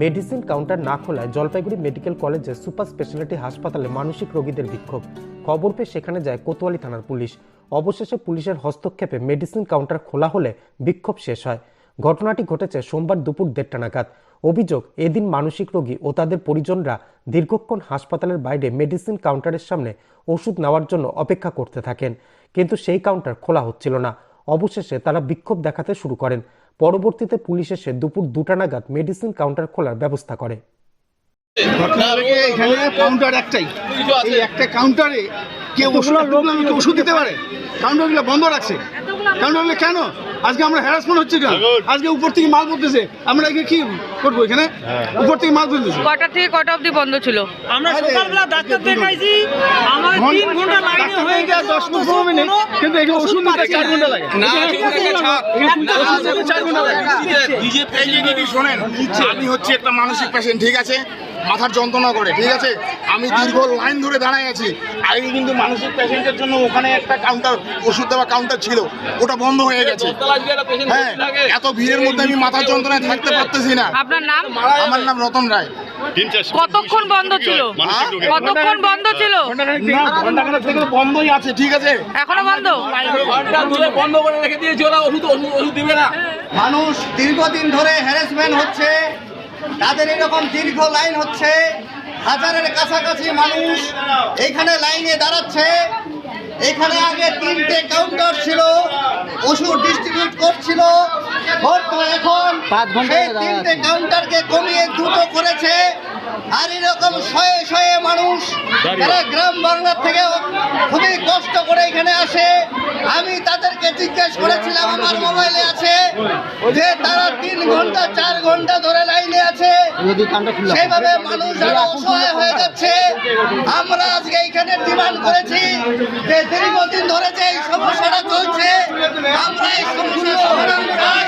Medicine counter না খোলায় Jalpaiguri medical কলেজে সুপার স্পেশালিটি হাসপাতালে মানসিক রোগীদের বিক্ষোভ। খবর পেয়ে সেখানে যায় কোতোয়ালি থানার পুলিশ। অবশেষে পুলিশের হস্তক্ষেপে মেডিসিন কাউন্টার খোলা হলে বিক্ষোভ শেষ হয়। ঘটনাটি ঘটেছে সোমবার দুপুর দেড়টা নাগাদ। অভিযোগ, এদিন মানসিক রোগী ও তাদের পরিজনরা দীর্ঘক্ষণ হাসপাতালের বাইরে মেডিসিন কাউন্টারের সামনে ওষুধ নেওয়ার জন্য অপেক্ষা করতে থাকেন। কিন্তু সেই কাউন্টার খোলা হচ্ছিল না। অবশেষে তারা বিক্ষোভ দেখাতে শুরু করেন। পরবর্তীতে পুলিশ এসে দুপুর দুটা নাগাদ মেডিসিন কাউন্টার খোলার ব্যবস্থা করে। ঘটনা এখানে কাউন্টার একটাই। এই একটা কাউন্টারে কেউ ওষুধ দিতে পারে? কাউন্টারগুলো বন্ধ রাখছে। কাউন্টারগুলো কেন? আজকে আমরা হ্যারাসমেন্ট হচ্ছে কেন আজকে উপর থেকে মাল পড়তেছে আমরা এখানে কি করব এখানে উপর থেকে মাল পড়তেছে কটা থেকে কটা অবধি বন্ধ ছিল আমরা সকালবেলা ডাক্তার দেখাইছি আমার তিন ঘণ্টা লাইনে হয়ে গেছে দশ পনেরো মিনিট কিন্তু এখানে ওষুধ নিতে চার ঘণ্টা লাগে চার ঘণ্টা লাগে শোনেন আমি হচ্ছে একটা মানসিক পেশেন্ট ঠিক আছে মাথার যন্ত্রণা করে ঠিক আছে? আমি দীর্ঘ লাইন ধরে দাঁড়ায় আছি। আগে কিন্তু মানসিক পেশেন্টের জন্য ওখানে একটা কাউন্টার ওষুধ দেওয়া কাউন্টার ছিল ওটা বন্ধ হয়ে গেছে। হ্যাঁ এত ভিড়ের মধ্যে আমি মাথার যন্ত্রণায় থাকতে পারতেছি না। আপনার নাম? আমার নাম রতন রায়। কতক্ষণ বন্ধ ছিল? কতক্ষণ বন্ধ ছিল? না ঘন্টাখানেক থেকে বন্ধই আছে ঠিক আছে? এখনও বন্ধ? মানুষ দীর্ঘদিন ধরে হ্যারাসমেন্ট হচ্ছে। তাদের এরকম দীর্ঘ লাইন হচ্ছে। হাজারের কাছাকাছি মানুষ এখানে লাইনে দাঁড়াচ্ছে। এখানে আগে তিনটে কাউন্টার ছিল ওষুধ ডিস্ট্রিবিউট করছিল। এখন সেই তিনটে কাউন্টারকে কমিয়ে দুটো করেছে। আর এরকম শয়ে শয়ে মানুষ যারা গ্রাম বাংলার থেকে খুবই কষ্ট করে এখানে আসে আমি তাদেরকে জিজ্ঞেস করেছিলাম আমার মোবাইলে আছে যে তারা তিন ঘণ্টা চার ঘণ্টা ধরে লাইনে সেইভাবে মানুষ যারা অসহায় হয়ে যাচ্ছে। আমরা আজকে এখানে ডিমান্ড করেছি যে দীর্ঘদিন ধরে যে এই সমস্যাটা চলছে আমরা এই সমস্যার সমাধান চাই।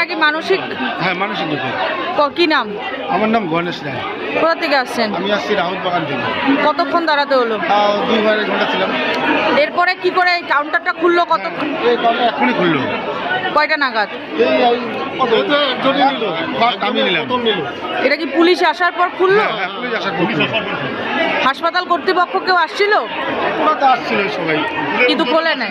আপনার কি মানসিক? হ্যাঁ মানসিক রোগী ক- কি নাম? আমার নাম গণেশ রায়। কোথা থেকে আসছেন? আমি আসছি রাহুল বাগান থেকে। কতক্ষণ দাঁড়াতে হলো? তাও দুই ঘণ্টা ঘণ্টা ছিলাম। এরপরে কি করে এই কাউন্টারটা খুললো কত এই এখনই খুললো। কয়টা নাগাদ? এই এই কত? যদি নিল। আমি নিলাম। এটা কি পুলিশ আসার পর খুললো? হ্যাঁ হ্যাঁ পুলিশ আসার পুলিশ হাসপাতাল কর্তৃপক্ষ কেউ আসছিল? ওরা তো আসছিল সবাই। কিন্তু খোলে নাই?